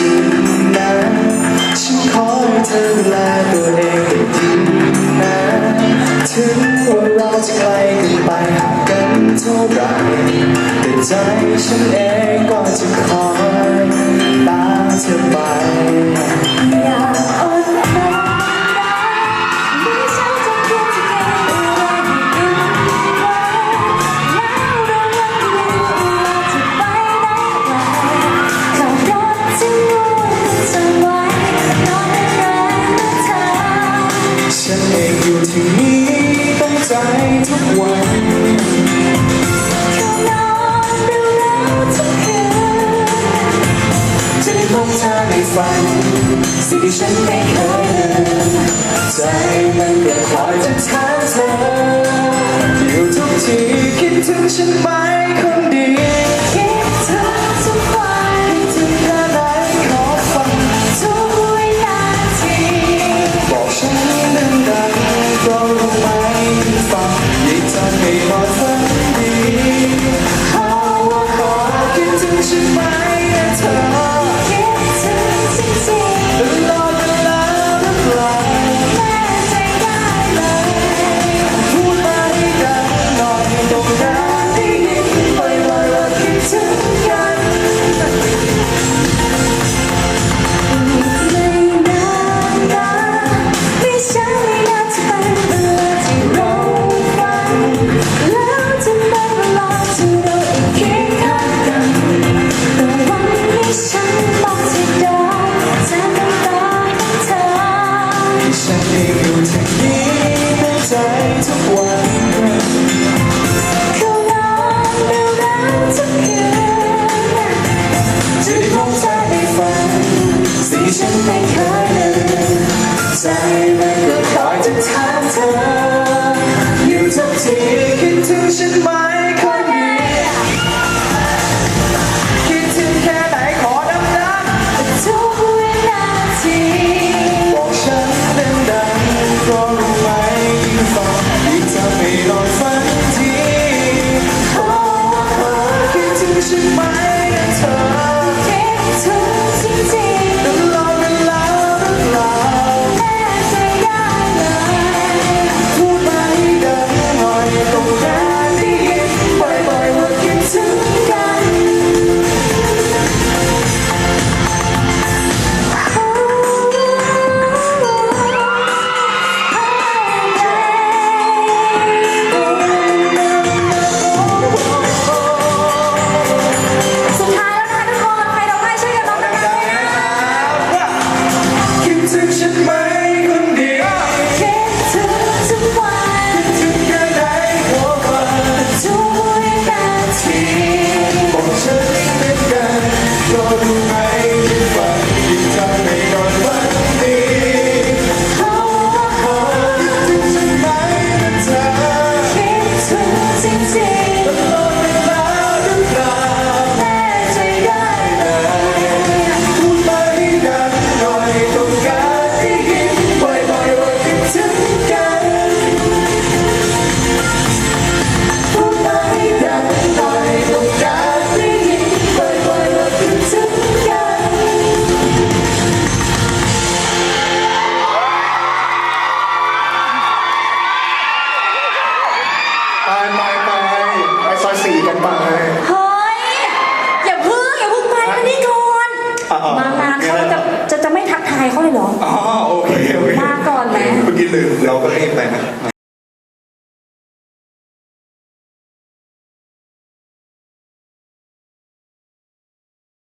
ริงนะฉันขอให้เธอดูแลตัวเองให้ดีนะถึงว่าเราจะไกลกันไปห่างกันเท่าไรแต่ใจฉันเองก็จะขอ 准备好了，才能够。 ทุกวันเขานอนทุกคืนจะได้พบเธอในฝันสิ่งฉันไม่เคยลืมใจมันก็ ราก็รีบไปนะ